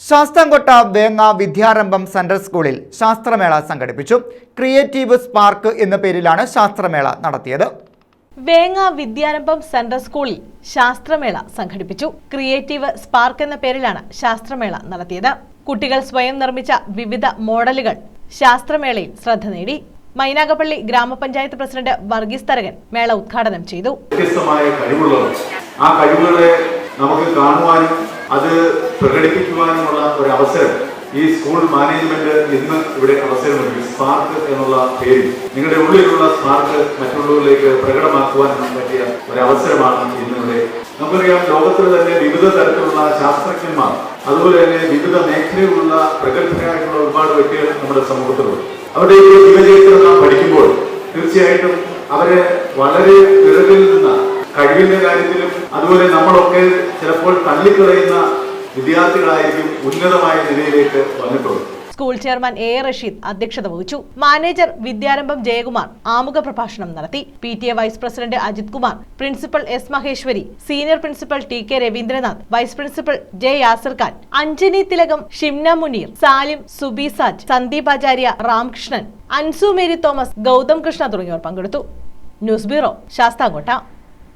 ശാസ്താംകോട്ട വേങ്ങ വിദ്യാരംഭം central സ്കൂളിൽ ശാസ്ത്രമേള സംഘടിപ്പിച്ചു. Creative spark എന്ന പേരിലാണ് ശാസ്ത്രമേള നടത്തിയത്. വേങ്ങ വിദ്യാരംഭം സെൻട്രൽ സ്കൂളിൽ ശാസ്ത്രമേള സംഘടിപ്പിച്ചു. ക്രിയേറ്റീവ് സ്പാർക്ക് എന്ന പേരിലാണ് ശാസ്ത്രമേള നടത്തിയത്. കുട്ടികൾ സ്വയം നിർമ്മിച്ച വിവിധ മോഡലുകൾ ശാസ്ത്രമേളയിൽ ശ്രദ്ധ നേടി. മൈനാഗപ്പള്ളി ഗ്രാമപഞ്ചായത്ത് പ്രസിഡന്റ് വർഗീസ് തരകൻ മേള ഉദ്ഘാടനം ചെയ്തു. വ്യത്യസ്തമായ കഴിവുള്ളവർ. ആ കഴിവുകളെ നമുക്ക് കാണുവാനും അത് പ്രകടിപ്പിക്കുവാനുമുള്ള ഒരു അവസരം. ഈ സ്കൂൾ മാനേജ്മെന്റ് ഇന്ന് ഇവിടെ അവസരമൊരുക്കി. സ്പാർക്ക് എന്നുള്ള പേരിൽ നിങ്ങളുടെ ഉള്ളിലുള്ള സ്പാർക്ക് മറ്റുള്ളവരിലേക്ക് പ്രകടമാക്കുവാൻ പറ്റിയ ഒരു അവസരമാണ് ഇന്നിവിടെ നമുക്കറിയാം ലോകത്തിൽ തന്നെ വിവിധ തരത്തിലുള്ള ശാസ്ത്രജ്ഞന്മാർ അതുപോലെ തന്നെ വിവിധ മേഖലയിലുള്ള പ്രഗത്ഭരായിട്ടുള്ള ഒരുപാട് വ്യക്തികൾ നമ്മുടെ സമൂഹത്തിലുണ്ട്. അവരുടെ ഈ ജീവചരിത്രം നാം പഠിക്കുമ്പോൾ തീർച്ചയായിട്ടും അവരെ വളരെ പിറകിൽ നിന്ന് കഴിവിന്റെ കാര്യത്തിലും അതുപോലെ നമ്മളൊക്കെ ചിലപ്പോൾ തള്ളിക്കളയുന്ന വിദ്യാർത്ഥികളായിരിക്കും ഉന്നതമായ നിലയിലേക്ക് വന്നിട്ടുള്ളത്. സ്കൂൾ ചെയർമാൻ എ റഷീദ് അധ്യക്ഷത വഹിച്ചു. മാനേജർ വിദ്യാരംഭം ജയകുമാർ ആമുഖ പ്രഭാഷണം നടത്തി. P T A vice president Ajith Kumar principal S Maheshwari senior principal T K Ravindranath vice principal J Yasar Khan Anjani Thilakam Shimna Muneer Salim Subisaj Sandeep Acharya Ramkrishnan Ansu Mary Thomas Gautham Krishna തുടങ്ങിയവർ പങ്കെടുത്തു. News bureau Sasthamkotta.